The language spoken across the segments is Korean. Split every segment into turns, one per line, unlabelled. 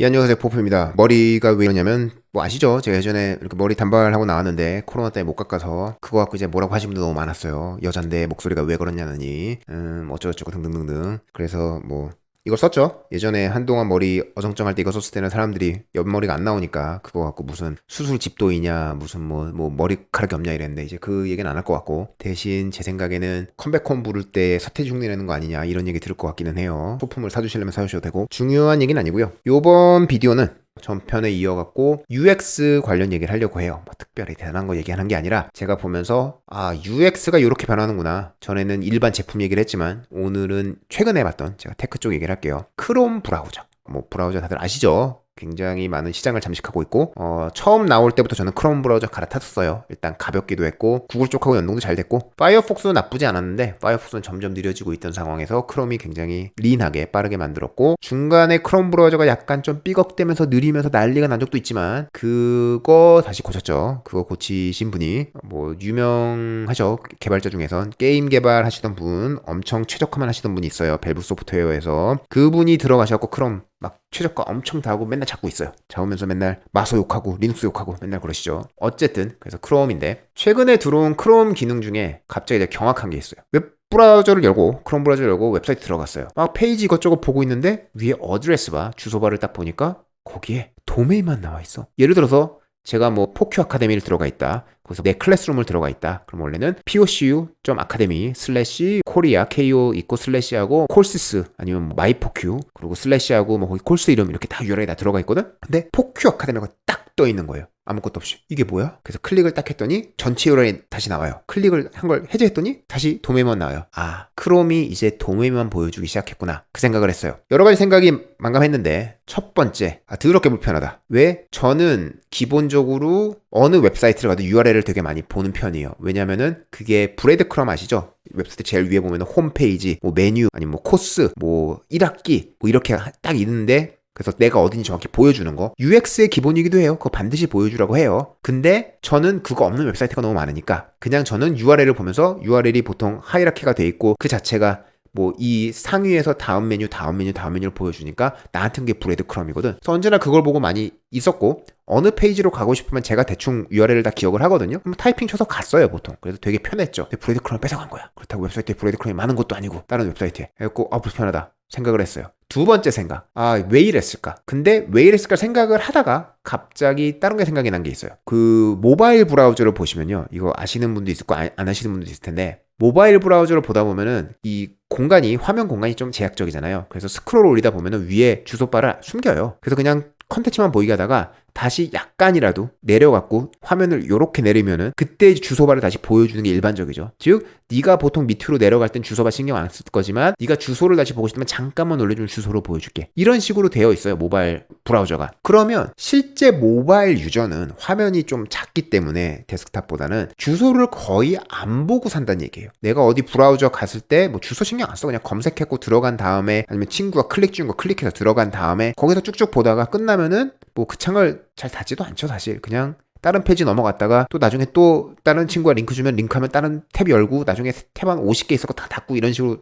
이 안녕하세요 포프입니다. 머리가 왜 이러냐면 뭐 아시죠? 제가 예전에 이렇게 머리 단발하고 나왔는데 코로나 때문에 못 깎아서 그거 갖고 이제 뭐라고 하신 분도 너무 많았어요. 여잔데 목소리가 왜 그러냐느니 음 어쩌고저쩌고 등등등등. 그래서 뭐 이걸 썼죠. 예전에 한동안 머리 어정쩡할 때 이거 썼을 때는 사람들이 옆머리가 안 나오니까 그거 갖고 무슨 수술 집도이냐 무슨 뭐, 뭐 머리카락이 없냐 이랬는데 이제 그 얘기는 안 할 것 같고 대신 제 생각에는 컴백홈 부를 때 서태중 내는 거 아니냐 이런 얘기 들을 것 같기는 해요. 소품을 사주시려면 사주셔도 되고 중요한 얘기는 아니고요. 요번 비디오는 전편에 이어갖고 UX 관련 얘기를 하려고 해요. 뭐 특별히 대단한 거 얘기하는 게 아니라 제가 보면서 아 UX가 이렇게 변하는구나. 전에는 일반 제품 얘기를 했지만 오늘은 최근에 봤던 제가 테크 쪽 얘기를 할게요. 크롬 브라우저. 뭐 브라우저 다들 아시죠? 굉장히 많은 시장을 잠식하고 있고 어, 처음 나올 때부터 저는 크롬 브라우저 갈아탔었어요. 일단 가볍기도 했고 구글 쪽하고 연동도 잘 됐고 파이어폭스도 나쁘지 않았는데 파이어폭스는 점점 느려지고 있던 상황에서 크롬이 굉장히 린하게 빠르게 만들었고 중간에 크롬 브라우저가 약간 좀 삐걱대면서 느리면서 난리가 난 적도 있지만 그거 다시 고쳤죠. 그거 고치신 분이 뭐 유명하죠. 개발자 중에선 게임 개발하시던 분 엄청 최적화만 하시던 분이 있어요. 밸브 소프트웨어에서 그분이 들어가셔갖고 크롬 막 최저가 엄청 다 하고 맨날 잡고 있어요. 잡으면서 맨날 마소 욕하고 리눅스 욕하고 맨날 그러시죠. 어쨌든 그래서 크롬인데 최근에 들어온 크롬 기능 중에 갑자기 이제 경악한 게 있어요. 웹 브라우저를 열고 크롬 브라우저를 열고 웹사이트 들어갔어요. 막 페이지 이것저것 보고 있는데 위에 어드레스 바 주소 바를 딱 보니까 거기에 도메인만 나와 있어. 예를 들어서 제가 뭐 포큐 아카데미를 들어가 있다. 거기서 내 클래스룸을 들어가 있다. 그럼 원래는 pocu.academy 슬래시 코리아 ko 있고 슬래시하고 콜시스 아니면 뭐 마이포큐 그리고 슬래시하고 뭐 거기 콜스 이름 이렇게 다 URL이 다 들어가 있거든. 근데 포큐 아카데미가 딱 떠 있는 거예요. 아무것도 없이 이게 뭐야? 그래서 클릭을 딱 했더니 전체 URL이 다시 나와요. 클릭을 한 걸 해제했더니 다시 도메인만 나와요. 아 크롬이 이제 도메인만 보여주기 시작했구나 그 생각을 했어요. 여러 가지 생각이 망감했는데 첫 번째 아 더럽게 불편하다. 왜? 저는 기본적으로 어느 웹사이트를 가도 URL을 되게 많이 보는 편이에요. 왜냐면은 그게 브레드 크럼 아시죠? 웹사이트 제일 위에 보면 홈페이지, 뭐 메뉴, 아니면 뭐 코스, 뭐 1학기 뭐 이렇게 딱 있는데 그래서 내가 어딘지 정확히 보여주는 거. UX의 기본이기도 해요. 그거 반드시 보여주라고 해요. 근데 저는 그거 없는 웹사이트가 너무 많으니까 그냥 저는 URL을 보면서 URL이 보통 하이라키가 돼 있고 그 자체가 뭐 이 상위에서 다음 메뉴, 다음 메뉴, 다음 메뉴를 보여주니까 나한테는 게 브레드 크럼이거든. 그래서 언제나 그걸 보고 많이 있었고 어느 페이지로 가고 싶으면 제가 대충 URL을 다 기억을 하거든요. 그럼 타이핑 쳐서 갔어요 보통. 그래서 되게 편했죠. 근데 브레드 크럼 뺏어간 거야. 그렇다고 웹사이트에 브레드 크럼이 많은 것도 아니고 다른 웹사이트에. 그래갖고 아 불편하다. 생각을 했어요. 두 번째 생각. 아, 왜 이랬을까? 근데 왜 이랬을까 생각을 하다가 갑자기 다른 게 생각이 난 게 있어요. 그 모바일 브라우저를 보시면요. 이거 아시는 분도 있을 거, 안 아시는 분도 있을 텐데, 모바일 브라우저를 보다 보면은 이 공간이, 화면 공간이 좀 제약적이잖아요. 그래서 스크롤 올리다 보면은 위에 주소바를 숨겨요. 그래서 그냥 컨텐츠만 보이게 하다가 다시 약간이라도 내려갖고 화면을 이렇게 내리면은 그때 주소바를 다시 보여주는 게 일반적이죠. 즉 네가 보통 밑으로 내려갈 땐 주소바 신경 안 쓸 거지만 네가 주소를 다시 보고 싶으면 잠깐만 올려주면 주소로 보여줄게. 이런 식으로 되어 있어요 모바일 브라우저가. 그러면 실제 모바일 유저는 화면이 좀 작기 때문에 데스크탑보다는 주소를 거의 안 보고 산다는 얘기예요. 내가 어디 브라우저 갔을 때 뭐 주소 신경 안 써 그냥 검색했고 들어간 다음에 아니면 친구가 클릭 준 거 클릭해서 들어간 다음에 거기서 쭉쭉 보다가 끝나면은 뭐 그 창을 잘 닫지도 않죠 사실. 그냥 다른 페이지 넘어갔다가 또 나중에 또 다른 친구가 링크 주면 링크하면 다른 탭 열고 나중에 탭 한 50개 있었고 다 닫고 이런 식으로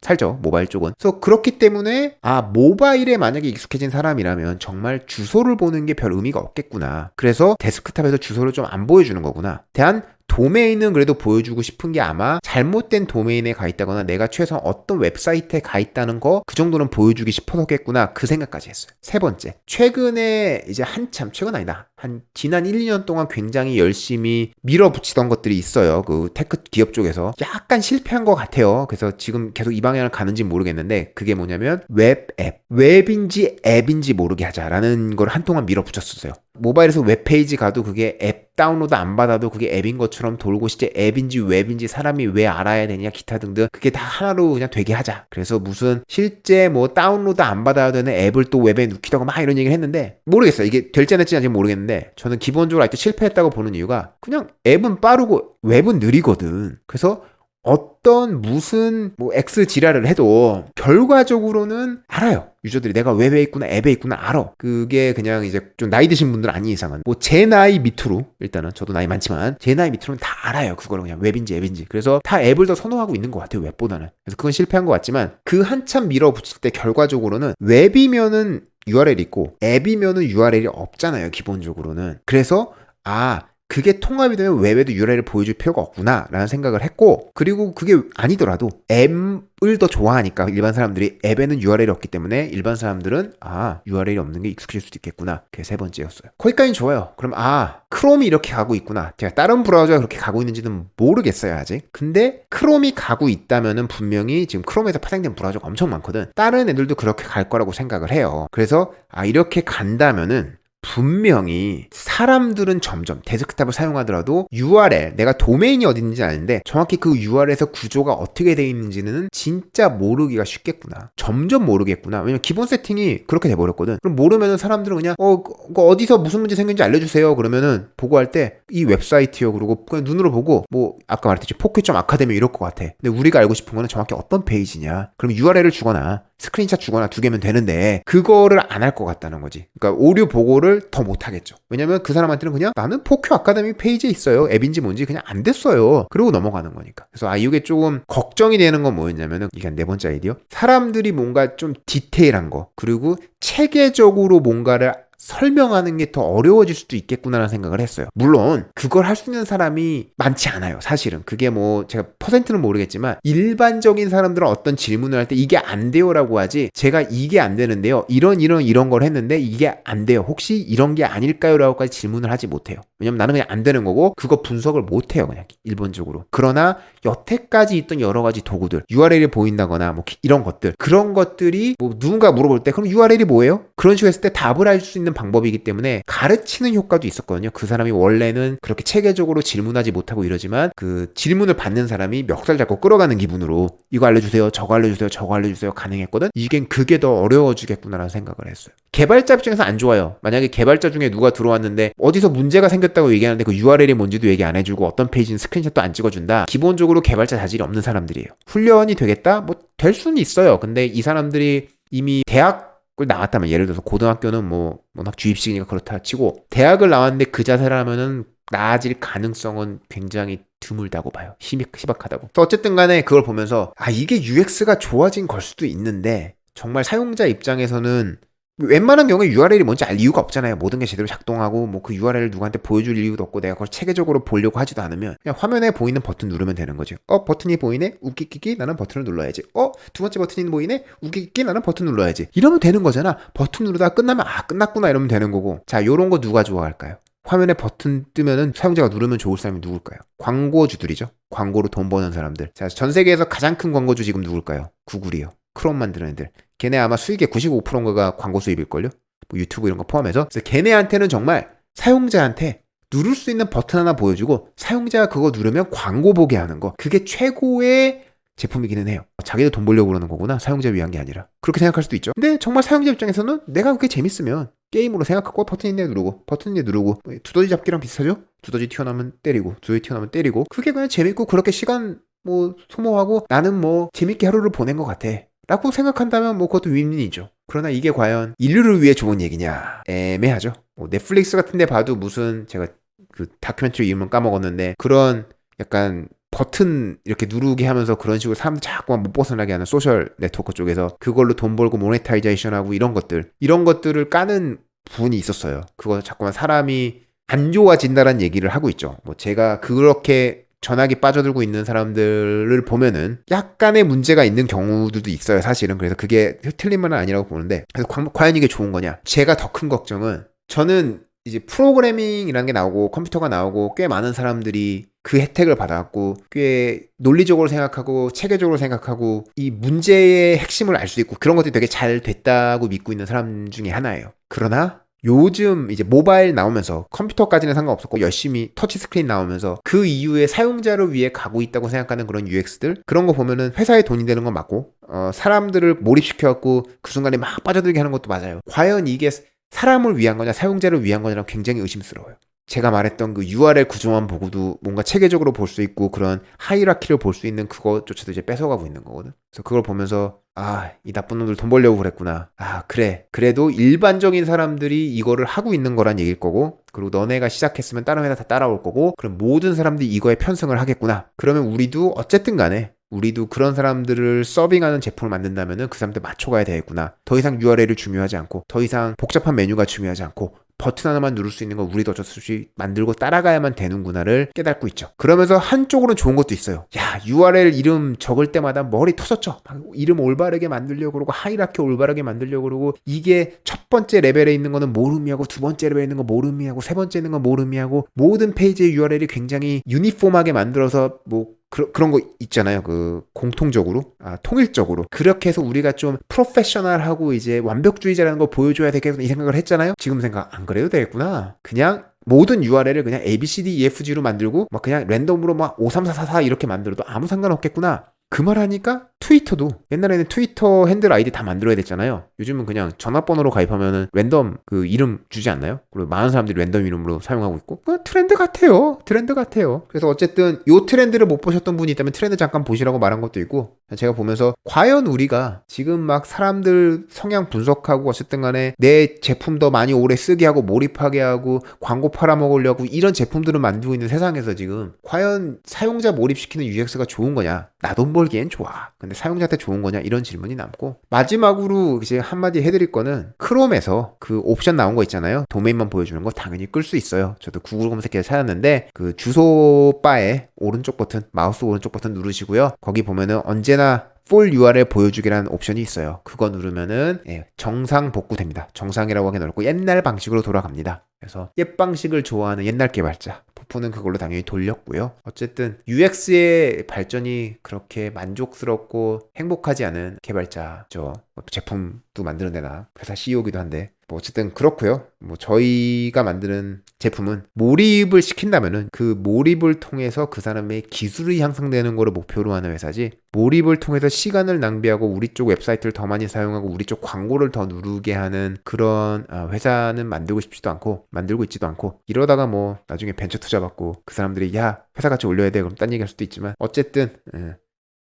살죠 모바일 쪽은. 그래서 그렇기 때문에 아 모바일에 만약에 익숙해진 사람이라면 정말 주소를 보는 게 별 의미가 없겠구나. 그래서 데스크탑에서 주소를 좀 안 보여주는 거구나. 대한 도메인은 그래도 보여주고 싶은 게 아마 잘못된 도메인에 가 있다거나 내가 최소한 어떤 웹사이트에 가 있다는 거 그 정도는 보여주기 싶어서겠구나 그 생각까지 했어요. 세 번째. 최근에 이제 한참 최근 아니다. 한 지난 1, 2년 동안 굉장히 열심히 밀어붙이던 것들이 있어요. 그 테크 기업 쪽에서 약간 실패한 것 같아요. 그래서 지금 계속 이 방향을 가는지 모르겠는데 그게 뭐냐면 웹 앱. 웹인지 앱인지 모르게 하자라는 걸 한동안 밀어붙였었어요. 모바일에서 웹페이지 가도 그게 앱 다운로드 안 받아도 그게 앱인 것처럼 돌고 실제 앱인지 웹인지 사람이 왜 알아야 되냐 기타 등등 그게 다 하나로 그냥 되게 하자. 그래서 무슨 실제 뭐 다운로드 안 받아야 되는 앱을 또 웹에 넣기다가 막 이런 얘기를 했는데 모르겠어요. 이게 될지 안 될지 아직 모르겠는데 저는 기본적으로 아직도 실패했다고 보는 이유가 그냥 앱은 빠르고 웹은 느리거든. 그래서 어떤 무슨 뭐 X 지랄을 해도 결과적으로는 알아요. 유저들이 내가 웹에 있구나 앱에 있구나 알아. 그게 그냥 이제 좀 나이 드신 분들 아닌 이상은 뭐 제 나이 밑으로 일단은 저도 나이 많지만 제 나이 밑으로는 다 알아요. 그거를 그냥 웹인지 앱인지. 그래서 다 앱을 더 선호하고 있는 것 같아요. 웹보다는. 그래서 그건 실패한 것 같지만 그 한참 밀어붙일 때 결과적으로는 웹이면은 URL이 있고 앱이면은 URL이 없잖아요. 기본적으로는. 그래서 아 그게 통합이 되면 웹에도 URL을 보여줄 필요가 없구나 라는 생각을 했고 그리고 그게 아니더라도 앱을 더 좋아하니까 일반 사람들이 앱에는 URL이 없기 때문에 일반 사람들은 아 URL이 없는 게 익숙해질 수도 있겠구나. 그게 세 번째였어요. 거기까지는 좋아요. 그럼 아 크롬이 이렇게 가고 있구나. 제가 다른 브라우저가 그렇게 가고 있는지는 모르겠어요 아직. 근데 크롬이 가고 있다면은 분명히 지금 크롬에서 파생된 브라우저가 엄청 많거든. 다른 애들도 그렇게 갈 거라고 생각을 해요. 그래서 아 이렇게 간다면은 분명히 사람들은 점점 데스크탑을 사용하더라도 URL 내가 도메인이 있는지 아는데 정확히 그 URL에서 구조가 어떻게 되어 있는지는 진짜 모르기가 쉽겠구나. 점점 모르겠구나. 왜냐면 기본 세팅이 그렇게 돼 버렸거든. 그럼 모르면은 사람들은 그냥 어 그거 어디서 무슨 문제 생긴지 알려주세요. 그러면은 보고할 때 이 웹사이트요. 그러고 그냥 눈으로 보고 뭐 아까 말했듯이 포켓 아카데미 이럴 것 같아. 근데 우리가 알고 싶은 거는 정확히 어떤 페이지냐. 그럼 URL을 주거나 스크린샷 주거나 두 개면 되는데 그거를 안 할 것 같다는 거지. 그러니까 오류 보고를 더 못 하겠죠. 왜냐면 그 사람한테는 그냥 나는 포큐 아카데미 페이지에 있어요. 앱인지 뭔지 그냥 안 됐어요. 그리고 넘어가는 거니까. 그래서 아 이게 조금 걱정이 되는 건 뭐였냐면은 이게 네 번째 아이디어. 사람들이 뭔가 좀 디테일한 거 그리고 체계적으로 뭔가를 설명하는 게 더 어려워질 수도 있겠구나라는 생각을 했어요. 물론 그걸 할 수 있는 사람이 많지 않아요. 사실은 그게 뭐 제가 퍼센트는 모르겠지만 일반적인 사람들은 어떤 질문을 할 때 이게 안 돼요라고 하지 제가 이게 안 되는데요. 이런 이런 이런 걸 했는데 이게 안 돼요. 혹시 이런 게 아닐까요라고까지 질문을 하지 못해요. 왜냐면 나는 그냥 안 되는 거고 그거 분석을 못 해요. 그냥 일본적으로. 그러나 여태까지 있던 여러 가지 도구들 URL이 보인다거나 뭐 이런 것들 그런 것들이 뭐 누군가 물어볼 때 그럼 URL이 뭐예요? 그런 식으로 했을 때 답을 할 수 있는 방법이기 때문에 가르치는 효과도 있었거든요. 그 사람이 원래는 그렇게 체계적으로 질문하지 못하고 이러지만 그 질문을 받는 사람이 멱살 잡고 끌어가는 기분으로 이거 알려주세요, 저거 알려주세요, 저거 알려주세요 가능했거든. 이게 그게 더 어려워지겠구나라는 생각을 했어요. 개발자 입장에서 안 좋아요. 만약에 개발자 중에 누가 들어왔는데 어디서 문제가 생겼다고 얘기하는데 그 URL이 뭔지도 얘기 안 해주고 어떤 페이지는 스크린샷도 안 찍어준다. 기본적으로 개발자 자질이 없는 사람들이에요. 훈련이 되겠다? 뭐 될 수는 있어요. 근데 이 사람들이 이미 대학 을 나왔다면 예를 들어서 고등학교는 뭐 워낙 주입식이니까 그렇다 치고 대학을 나왔는데 그 자세를 하면은 나아질 가능성은 굉장히 드물다고 봐요. 희박, 희박하다고. 어쨌든 간에 그걸 보면서 아 이게 UX가 좋아진 걸 수도 있는데 정말 사용자 입장에서는 웬만한 경우에 URL이 뭔지 알 이유가 없잖아요. 모든 게 제대로 작동하고 뭐 그 URL을 누구한테 보여줄 이유도 없고 내가 그걸 체계적으로 보려고 하지도 않으면 그냥 화면에 보이는 버튼 누르면 되는 거죠. 어 버튼이 보이네? 웃기끼기 나는 버튼을 눌러야지. 어 두 번째 버튼이 보이네? 웃기끼기 나는 버튼 눌러야지. 이러면 되는 거잖아. 버튼 누르다가 끝나면 아 끝났구나 이러면 되는 거고. 자 요런 거 누가 좋아할까요? 화면에 버튼 뜨면은 사용자가 누르면 좋을 사람이 누굴까요? 광고주들이죠. 광고로 돈 버는 사람들. 자, 전 세계에서 가장 큰 광고주 지금 누굴까요? 구글이요. 크롬 만드는 애들. 걔네 아마 수익의 95%가 광고 수입일걸요? 뭐 유튜브 이런 거 포함해서. 그래서 걔네한테는 정말 사용자한테 누를 수 있는 버튼 하나 보여주고 사용자가 그거 누르면 광고 보게 하는 거. 그게 최고의 제품이기는 해요. 자기도 돈 벌려고 그러는 거구나. 사용자 위한 게 아니라. 그렇게 생각할 수도 있죠. 근데 정말 사용자 입장에서는 내가 그게 재밌으면 게임으로 생각하고 버튼 있네 누르고 버튼 있네 누르고 두더지 잡기랑 비슷하죠? 두더지 튀어나오면 때리고 두더지 튀어나오면 때리고 그게 그냥 재밌고 그렇게 시간 뭐 소모하고 나는 뭐 재밌게 하루를 보낸 것 같아. 라고 생각한다면 뭐 그것도 윈윈이죠. 그러나 이게 과연 인류를 위해 좋은 얘기냐? 애매하죠. 뭐 넷플릭스 같은 데 봐도 무슨 제가 그 다큐멘터리 이름은 까먹었는데 그런 약간 버튼 이렇게 누르게 하면서 그런 식으로 사람들 자꾸만 못 벗어나게 하는 소셜 네트워크 쪽에서 그걸로 돈 벌고 모네타이제이션 하고 이런 것들 이런 것들을 까는 부분이 있었어요. 그거 자꾸만 사람이 안 좋아진다는 얘기를 하고 있죠. 뭐 제가 그렇게 전화기 빠져들고 있는 사람들을 보면은 약간의 문제가 있는 경우들도 있어요, 사실은. 그래서 그게 틀린 말은 아니라고 보는데, 그래서 과연 이게 좋은 거냐? 제가 더 큰 걱정은 저는 이제 프로그래밍이라는 게 나오고 컴퓨터가 나오고 꽤 많은 사람들이 그 혜택을 받아갖고 꽤 논리적으로 생각하고 체계적으로 생각하고 이 문제의 핵심을 알 수 있고 그런 것들이 되게 잘 됐다고 믿고 있는 사람 중에 하나예요. 그러나 요즘 이제 모바일 나오면서 컴퓨터까지는 상관없었고 열심히 터치 스크린 나오면서 그 이후에 사용자를 위해 가고 있다고 생각하는 그런 UX들 그런 거 보면은 회사에 돈이 되는 건 맞고 어, 사람들을 몰입시켜갖고 그 순간에 막 빠져들게 하는 것도 맞아요. 과연 이게 사람을 위한 거냐 사용자를 위한 거냐랑 굉장히 의심스러워요. 제가 말했던 그 URL 구조만 보고도 뭔가 체계적으로 볼 수 있고 그런 하이라키를 볼 수 있는 그것조차도 이제 뺏어가고 있는 거거든. 그래서 그걸 보면서 아, 이 나쁜 놈들 돈 벌려고 그랬구나. 아, 그래. 그래도 일반적인 사람들이 이거를 하고 있는 거란 얘기일 거고, 그리고 너네가 시작했으면 다른 회사 다 따라올 거고, 그럼 모든 사람들이 이거에 편승을 하겠구나. 그러면 우리도 어쨌든 간에 우리도 그런 사람들을 서빙하는 제품을 만든다면은 그 사람들 맞춰가야 되겠구나. 더 이상 URL이 중요하지 않고, 더 이상 복잡한 메뉴가 중요하지 않고, 버튼 하나만 누를 수 있는 거 우리도 어쩔 수 없이 만들고 따라가야만 되는구나를 깨닫고 있죠. 그러면서 한쪽으로는 좋은 것도 있어요. 야, URL 이름 적을 때마다 머리 터졌죠. 막 이름 올바르게 만들려고 그러고 하이라키 올바르게 만들려고 그러고 이게 첫 번째 레벨에 있는 거는 모름이하고 두 번째 레벨에 있는 거 모름이하고 세 번째 있는 거 모름이하고 모든 페이지의 URL이 굉장히 유니폼하게 만들어서 뭐 그, 그런 거 있잖아요. 그 공통적으로 아 통일적으로 그렇게 해서 우리가 좀 프로페셔널하고 이제 완벽주의자라는 걸 보여줘야 되겠구나 이 생각을 했잖아요. 지금 생각 안 그래도 되겠구나. 그냥 모든 URL을 그냥 A, B, C, D, E, F, G로 만들고 막 그냥 랜덤으로 막 5, 3, 4, 4, 4 이렇게 만들어도 아무 상관없겠구나. 그 말 하니까 트위터도 옛날에는 트위터 핸들 아이디 다 만들어야 됐잖아요. 요즘은 그냥 전화번호로 가입하면은 랜덤 그 이름 주지 않나요? 그리고 많은 사람들이 랜덤 이름으로 사용하고 있고 뭐 트렌드 같아요. 트렌드 같아요. 그래서 어쨌든 요 트렌드를 못 보셨던 분이 있다면 트렌드 잠깐 보시라고 말한 것도 있고 제가 보면서 과연 우리가 지금 막 사람들 성향 분석하고 어쨌든 간에 내 제품 더 많이 오래 쓰게 하고 몰입하게 하고 광고 팔아먹으려고 이런 제품들을 만들고 있는 세상에서 지금 과연 사용자 몰입시키는 UX가 좋은 거냐? 나 돈 벌기엔 좋아. 근데 사용자한테 좋은 거냐? 이런 질문이 남고 마지막으로 이제 한마디 해드릴 거는 크롬에서 그 옵션 나온 거 있잖아요. 도메인만 보여주는 거 당연히 끌 수 있어요. 저도 구글 검색해서 찾았는데 그 주소 바에 오른쪽 버튼, 마우스 오른쪽 버튼 누르시고요. 거기 보면은 언제나 full URL 보여주기라는 옵션이 있어요. 그거 누르면은 예, 정상 복구됩니다. 정상이라고 하긴 어렵고 옛날 방식으로 돌아갑니다. 그래서 옛 방식을 좋아하는 옛날 개발자 부푸는 그걸로 당연히 돌렸고요. 어쨌든 UX의 발전이 그렇게 만족스럽고 행복하지 않은 개발자죠. 뭐 제품도 만드는 회사 CEO기도 한데 뭐 어쨌든 그렇고요. 뭐 저희가 만드는 제품은 몰입을 시킨다면은 그 몰입을 통해서 그 사람의 기술이 향상되는 거를 목표로 하는 회사지 몰입을 통해서 시간을 낭비하고 우리 쪽 웹사이트를 더 많이 사용하고 우리 쪽 광고를 더 누르게 하는 그런 아, 회사는 만들고 싶지도 않고 만들고 있지도 않고 이러다가 뭐 나중에 벤처 투자 받고 그 사람들이 야 회사 가치 올려야 돼 그럼 딴 얘기 할 수도 있지만 어쨌든 예.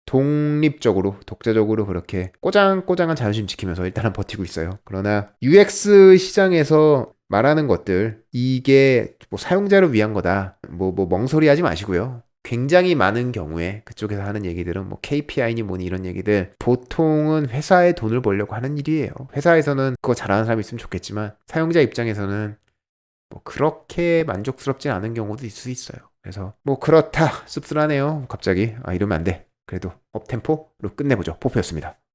독립적으로 독자적으로 그렇게 꼬장꼬장한 자존심 지키면서 일단은 버티고 있어요. 그러나 UX 시장에서 말하는 것들 이게 뭐 사용자를 위한 거다. 뭐뭐 멍소리 하지 마시고요. 굉장히 많은 경우에 그쪽에서 하는 얘기들은 뭐 KPI니 뭐니 이런 얘기들 보통은 회사에 돈을 벌려고 하는 일이에요. 회사에서는 그거 잘하는 사람이 있으면 좋겠지만 사용자 입장에서는 뭐 그렇게 만족스럽진 않은 경우도 있을 수 있어요. 그래서 뭐 그렇다 씁쓸하네요. 갑자기 아 이러면 안 돼. 그래도 업템포로 끝내보죠. 포표였습니다.